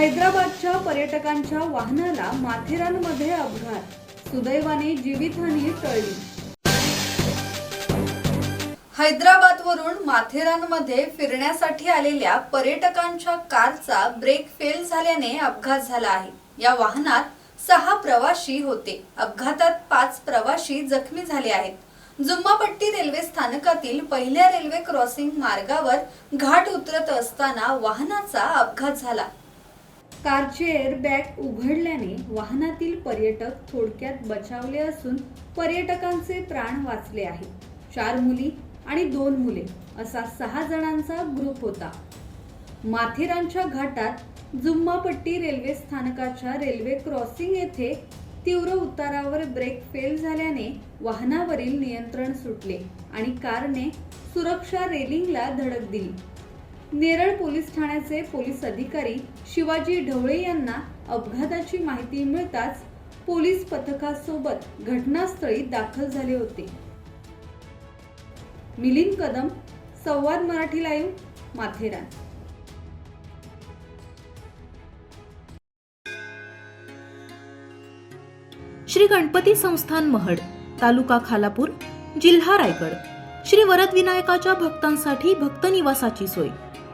हैदराबादच्या पर्यटकांच्या वाहनाला माथेरानमध्ये अपघात. सुदैवाने जीवितहानी टळली. हैदराबादवरून माथेरानमध्ये फिरण्यासाठी आलेल्या पर्यटकांच्या कारचा ब्रेक फेल झाल्याने अपघात झाला आहे. या वाहनात सहा प्रवाशी होते. अपघातात पाच प्रवाशी जखमी झाले आहेत. जुम्मापट्टी रेल्वे स्थानकातील पहिल्या रेल्वे क्रॉसिंग मार्गावर घाट उतरत असताना वाहनाचा अपघात झाला. कारचे एअरबॅग उघडल्याने वाहनातील पर्यटक थोडक्यात बचावले असून पर्यटकांचे प्राण वाचले आहेत चार मुली आणि दोन मुले असा सहा जणांचा ग्रुप होता. माथेरानच्या घाटात जुम्मापट्टी रेल्वे स्थानकाच्या रेल्वे क्रॉसिंग येथे तीव्र उतारावर ब्रेक फेल झाल्याने वाहनावरील नियंत्रण सुटले आणि कारने सुरक्षा रेलिंगला धडक दिली. नेरळ पोलीस ठाण्याचे पोलीस अधिकारी शिवाजी ढवळे यांना अपघाताची माहिती मिळताच पोलीस पथकासोबत घटनास्थळी दाखल झाले होते. मिलिंद कदम संवाद मराठी लाईव्ह माथेरान. श्री गणपती संस्थान महड तालुका खालापूर जिल्हा रायगड. श्री वरदविनायकाच्या भक्तांसाठी भक्त निवासाची सोय.